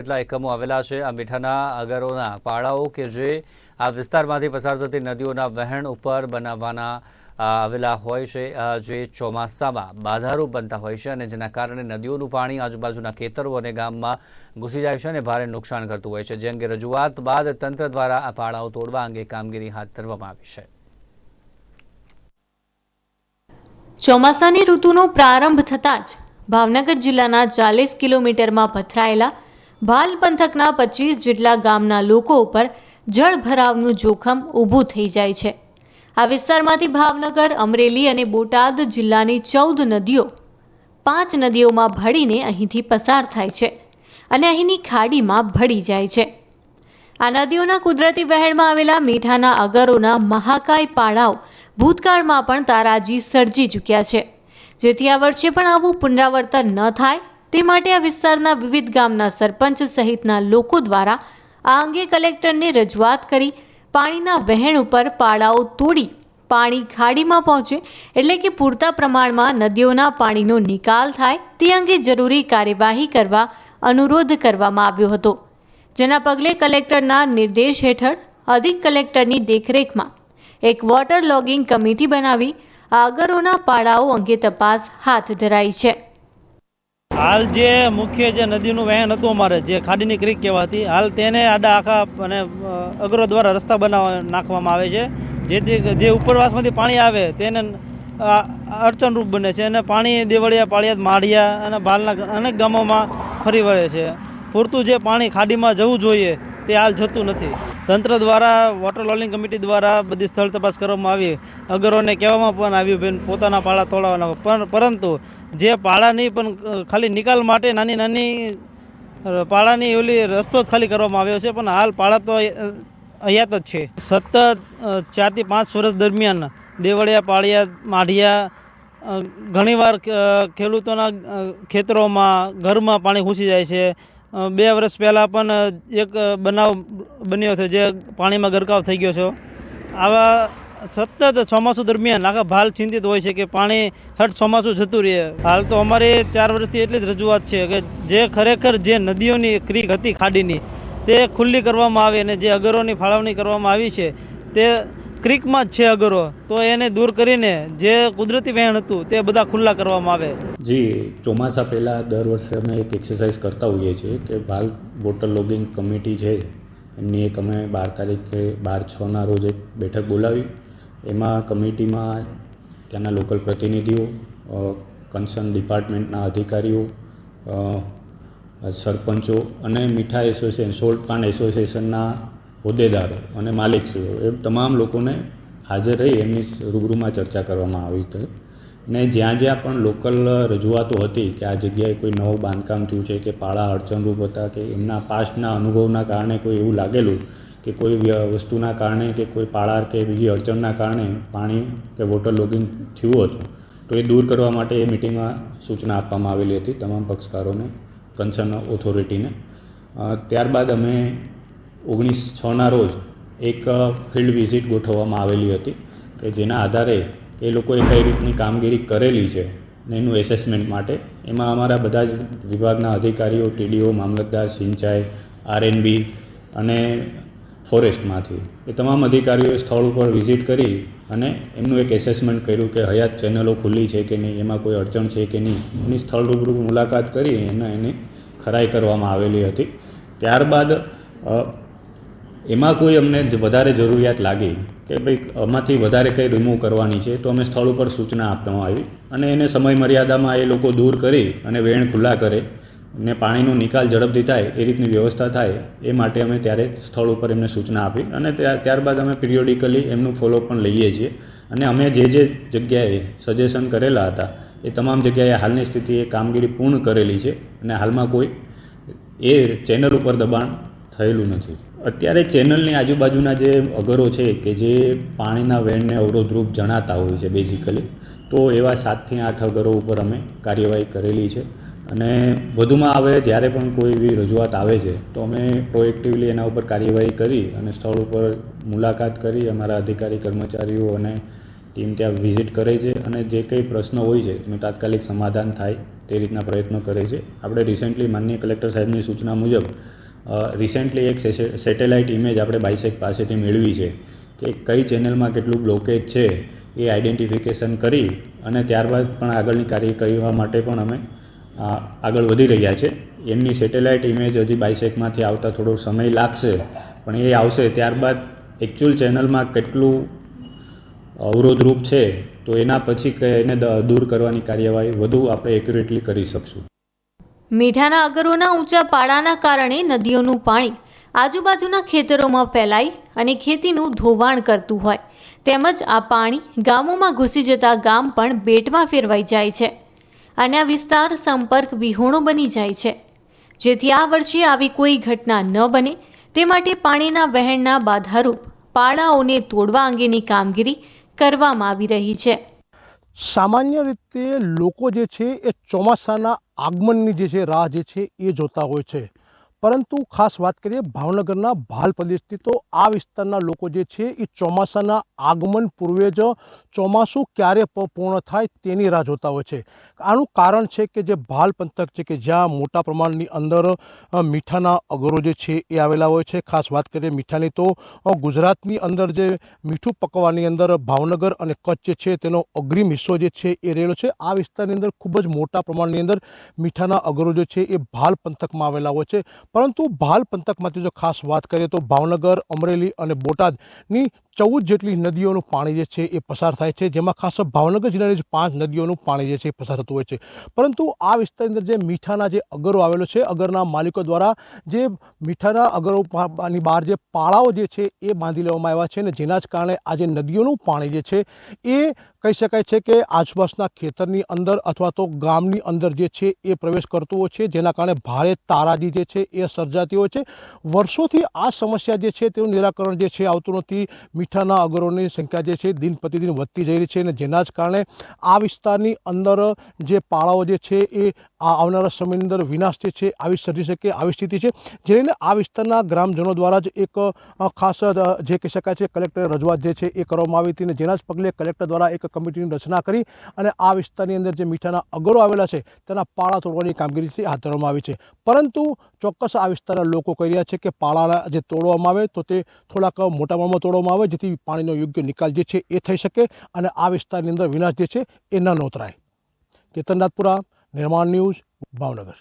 કેટલા એકમો આવેલા છે? આ મીઠાના અગરોના પાળાઓ કે જે આ વિસ્તારમાંથી પસાર થતી નદીઓના વહેણ ઉપર બનાવવાના આવેલા હોય છે જે ચોમાસામાં બાધારૂપ બનતા હોય છે અને જેના કારણે નદીઓનું પાણી આજુબાજુના ખેતરો અને ગામમાં ઘૂસી જાય છે અને ભારે નુકસાન કરતું હોય છે. જે અંગે રજૂઆત બાદ તંત્ર દ્વારા આ પાળાઓ તોડવા અંગે કામગીરી હાથ ધરવામાં આવી છે. ચોમાસાની ઋતુનો પ્રારંભ થતાં જ ભાવનગર જિલ્લાના ચાલીસ કિલોમીટરમાં પથરાયેલા ભાલ પંથકના પચીસ જેટલા ગામના લોકો ઉપર જળભરાવનું જોખમ ઊભું થઈ જાય છે. આ વિસ્તારમાંથી ભાવનગર, અમરેલી અને બોટાદ જિલ્લાની ચૌદ નદીઓ પાંચ નદીઓમાં ભળીને અહીંથી પસાર થાય છે અને અહીંની ખાડીમાં ભળી જાય છે. આ નદીઓના કુદરતી વહેણમાં આવેલા મીઠાના અગરોના મહાકાય પાડાઓ ભૂતકાળમાં પણ તારાજી સર્જી ચૂક્યા છે. જેથી આ વર્ષે પણ આવું પુનરાવર્તન ન થાય તે માટે આ વિસ્તારના વિવિધ ગામના સરપંચ સહિતના લોકો દ્વારા આ અંગે કલેક્ટરને રજૂઆત કરી પાણીના વહેણ ઉપર પાડાઓ તોડી પાણી ખાડીમાં પહોંચે એટલે કે પૂરતા પ્રમાણમાં નદીઓના પાણીનો નિકાલ થાય તે અંગે જરૂરી કાર્યવાહી કરવા અનુરોધ કરવામાં આવ્યો હતો. જેના પગલે કલેક્ટરના નિર્દેશ હેઠળ અધિક કલેક્ટરની દેખરેખમાં એક વોટર લોગિંગ કમિટી બનાવી આગરોના પાડાઓ અંગે તપાસ હાથ ધરાઈ છે. હાલ જે મુખ્ય જે નદીનું વહેણ હતું અમારે, જે ખાડીની ક્રીક કહેવાતી હાલ તેને આડા આખા અને અગ્રો દ્વારા રસ્તા બનાવવા નાખવામાં આવે છે. જેથી જે ઉપરવાસમાંથી પાણી આવે તેને અડચણરૂપ બને છે અને પાણી દેવળિયા પાળિયાદ માળિયા અને બાલના અનેક ગામોમાં ફરી વળે છે. પૂરતું જે પાણી ખાડીમાં જવું જોઈએ તે હાલ જતું નથી. તંત્ર દ્વારા વોટર લોલિંગ કમિટી દ્વારા બધી સ્થળ તપાસ કરવામાં આવી. અગરોને કહેવામાં પણ આવ્યું બેન પોતાના પાળા તોડાવવાના પણ પરંતુ જે પાળાની પણ ખાલી નિકાલ માટે નાની નાની પાળાની ઓલી રસ્તો જ ખાલી કરવામાં આવ્યો છે પણ હાલ પાળા તો અ, જ છે. સતત ચારથી પાંચ વર્ષ દરમિયાન દેવળિયા પાળિયા માઢિયા ઘણીવાર ખેડૂતોના ખેતરોમાં ઘરમાં પાણી ઘૂસી જાય છે. બે વર્ષ પહેલાં પણ એક બનાવ બન્યો હતો જે પાણીમાં ગરકાવ થઈ ગયો છે. આવા સતત ચોમાસું દરમિયાન આખા ભાલ ચિંતિત હોય છે કે પાણી હટ ચોમાસું જતું રહે. હાલ તો અમારી ચાર વર્ષથી એટલી જ રજૂઆત છે કે જે ખરેખર જે નદીઓની ક્રીક હતી ખાડીની, તે ખુલ્લી કરવામાં આવે અને જે અગરોની ફાળવણી કરવામાં આવી છે, તે ક્રીકમાં જ છે અગરો. તો એને દૂર કરીને જે કુદરતી વહેણ હતું તે બધા ખુલ્લા કરવામાં આવે. જી, ચોમાસા પહેલાં દર વર્ષે અમે એક એક્સરસાઇઝ કરતા હોઈએ છીએ કે બાલ વોટર લોગિંગ કમિટી છે, એમની એક અમે બાર તારીખે બાર છના રોજ એક બેઠક બોલાવી. એમાં કમિટીમાં ત્યાંના લોકલ પ્રતિનિધિઓ કન્સર્ન ડિપાર્ટમેન્ટના અધિકારીઓ સરપંચો અને મીઠા એસોસિએશન સોલ્ટ પાન એસોસિએશનના હોદ્દેદારો અને માલિકશ્રીઓ એ તમામ લોકોને હાજર રહી એમની રૂબરૂમાં ચર્ચા કરવામાં આવી હતી. ને જ્યાં જ્યાં પણ લોકલ રજૂઆતો હતી કે આ જગ્યાએ કોઈ નવું બાંધકામ થયું છે કે પાળા અડચણરૂપ હતા કે એમના પાસ્ટના અનુભવના કારણે કોઈ એવું લાગેલું કે કોઈ વસ્તુના કારણે કે કોઈ પાળા કે બીજી અડચણના કારણે પાણી કે વોટર લોગિંગ થયું હતું, તો એ દૂર કરવા માટે એ મિટિંગમાં સૂચના આપવામાં આવેલી હતી તમામ પક્ષકારોને કન્સર્ન ઓથોરિટીને ત્યારબાદ અમે ઓગણીસ છના રોજ એક ફિલ્ડ વિઝિટ ગોઠવવામાં આવેલી હતી કે જેના આધારે એ લોકોએ કઈ રીતની કામગીરી કરેલી છે ને એનું એસેસમેન્ટ માટે. એમાં અમારા બધા જ વિભાગના અધિકારીઓ ટીડીઓ મામલતદાર, સિંચાઈ આરએનબી અને ફોરેસ્ટમાંથી. એ તમામ અધિકારીઓએ સ્થળ ઉપર વિઝિટ કરી અને એમનું એક એસેસમેન્ટ કર્યું કે હયાત ચેનલો ખુલ્લી છે કે નહીં, એમાં કોઈ અડચણ છે કે નહીં. એની સ્થળ રૂબરૂ મુલાકાત કરી અને એની ખરાઈ કરવામાં આવેલી હતી. ત્યારબાદ એમાં કોઈ અમને વધારે જરૂરિયાત લાગી કે ભાઈ આમાંથી વધારે કંઈ રિમૂવ કરવાની છે, તો અમે સ્થળ ઉપર સૂચના આપવામાં આવી અને એને સમય મર્યાદામાં એ લોકો દૂર કરી અને વેણ ખુલ્લા કરે ને પાણીનો નિકાલ ઝડપથી થાય, એ રીતની વ્યવસ્થા થાય, એ માટે અમે ત્યારે સ્થળ ઉપર એમને સૂચના આપી અને ત્યાર ત્યારબાદ અમે પિરિયોડિકલી એમનું ફોલો પણ લઈએ છીએ અને અમે જે જે જગ્યાએ સજેશન કરેલા હતા, એ તમામ જગ્યાએ હાલની સ્થિતિએ કામગીરી પૂર્ણ કરેલી છે અને હાલમાં કોઈ એ ચેનલ ઉપર દબાણ થયેલું નથી. અત્યારે ચેનલની આજુબાજુના જે અગરો છે કે જે પાણીના વેણને અવરોધરૂપ જણાતા હોય છે બેઝિકલી તો એવા સાતથી આઠ અગરો ઉપર અમે કાર્યવાહી કરેલી છે. અને વધુમાં હવે જ્યારે પણ કોઈ એવી રજૂઆત આવે છે, તો અમે પ્રોએક્ટિવલી એના ઉપર કાર્યવાહી કરી અને સ્થળ ઉપર મુલાકાત કરી, અમારા અધિકારી, કર્મચારીઓ અને ટીમ ત્યાં વિઝિટ કરે છે અને જે કંઈ પ્રશ્નો હોય છે, એનું તાત્કાલિક સમાધાન થાય તે રીતના પ્રયત્નો કરે છે. આપણે રિસેન્ટલી માનનીય કલેક્ટર સાહેબની સૂચના મુજબ રિસેન્ટલી એક સેટેલાઇટ ઇમેજ આપણે બાઇસેક પાસેથી મેળવી છે કે કઈ ચેનલમાં કેટલું બ્લોકેજ છે એ આઈડેન્ટિફિકેશન કરી અને ત્યારબાદ પણ આગળની કાર્ય કરવા માટે પણ અમે આગળ વધી રહ્યા છે. એમની સેટેલાઇટ ઇમેજ હજી બાઇસેકમાંથી આવતા થોડો સમય લાગશે, પણ એ આવશે ત્યારબાદ એકચ્યુઅલ ચેનલમાં કેટલું અવરોધરૂપ છે તો એના પછી એને દૂર કરવાની કાર્યવાહી વધુ આપણે એક્યુરેટલી કરી શકશું. મીઠાના અગરોના ઊંચા પાડાના કારણે નદીઓનું પાણી આજુબાજુના ખેતરોમાં ફેલાઈ અને ખેતીનું ધોવાણ કરતું હોય. તેમજ આ પાણી ગામોમાં ઘૂસી જતા ગામ પણ બેટમાં ફેરવાઈ જાય છે. અને આ વિસ્તાર સંપર્ક વિહોણો બની જાય છે. જેથી આ વર્ષે આવી કોઈ ઘટના ન બને. તે માટે પાણીના વહેણના બાધારૂપ પાડાઓને તોડવા અંગેની કામગીરી કરવામાં આવી રહી છે. સામાન્ય રીતે લોકો જે છે એ ચોમાસાના આગમનની જે છે રાહ જે છે એ જોતા હોય છે. પરંતુ ખાસ વાત કરીએ, ભાવનગરના ભાલ પ્રદેશથી તો આ વિસ્તારના લોકો જે છે, એ ચોમાસાના આગમન પૂર્વે જ ચોમાસું ક્યારે પૂર્ણ થાય તેની રાહ જોતા હોય છે. આનું કારણ છે કે જે ભાલ પંથક છે કે જ્યાં મોટા પ્રમાણની અંદર મીઠાના અગરો જે છે, એ આવેલા હોય છે. ખાસ વાત કરીએ મીઠાની તો ગુજરાતની અંદર જે મીઠું પકવવાની અંદર ભાવનગર અને કચ્છ જે છે, તેનો અગ્રીમ હિસ્સો જે છે, એ રહેલો છે. આ વિસ્તારની અંદર ખૂબ જ મોટા પ્રમાણની અંદર મીઠાના અગરો જે છે, એ ભાલ પંથકમાં આવેલા હોય છે. પરંતુ ભાલ પંથકમાંથી જો ખાસ વાત કરીએ તો ભાવનગર, અમરેલી અને બોટાદની ચૌદ જેટલી નદીઓનું પાણી જે છે એ પસાર થાય છે. જેમાં ખાસ ભાવનગર જિલ્લાની જ પાંચ નદીઓનું પાણી જે છે એ પસાર થતું હોય છે. પરંતુ આ વિસ્તારની અંદર જે મીઠાના જે અગરો આવેલો છે, અગરના માલિકો દ્વારા જે મીઠાના અગરો ની બહાર જે પાળાઓ જે છે એ બાંધી લેવામાં આવ્યા છે અને જેના જ કારણે આ જે નદીઓનું પાણી જે છે એ કહી શકાય છે કે આસપાસના ખેતરની અંદર અથવા તો ગામની અંદર જે છે એ પ્રવેશ કરતો હોય છે, જેના કારણે ભારે તારાજી જે છે એ સર્જાતી હોય છે. વર્ષોથી આ સમસ્યા જે છે તેનું નિરાકરણ જે છે આવતું નથી. મીઠાના અગરોની સંખ્યા જે છે દિન પ્રતિદિન વધતી જઈ રહી છે અને જેના જ કારણે આ વિસ્તારની અંદર જે પાળાઓ જે છે એ આ આવનારા સમયની અંદર વિનાશ જે છે, આવી સર્જી શકે આવી સ્થિતિ છે. જેને આ વિસ્તારના ગ્રામજનો દ્વારા જ એક ખાસ જે કહી શકાય છે, કલેક્ટર રજૂઆત જે છે એ કરવામાં આવી હતી અને જેના જ પગલે કલેક્ટર દ્વારા એક કમિટીની રચના કરી અને આ વિસ્તારની અંદર જે મીઠાના અગરો આવેલા છે, તેના પાળા તોડવાની કામગીરી છે હાથ ધરવામાં આવી છે. પરંતુ ચોક્કસ આ વિસ્તારના લોકો કહી રહ્યા છે કે પાળાના જે તોડવામાં આવે તો તે થોડાક મોટા પ્રમાણમાં તોડવામાં આવે, જેથી પાણીનો યોગ્ય નિકાલ જે છે એ થઈ શકે અને આ વિસ્તારની અંદર વિનાશ જે છે એ ન નોતરાય કેતન નિર્માણ ન્યૂઝ ભાવનગર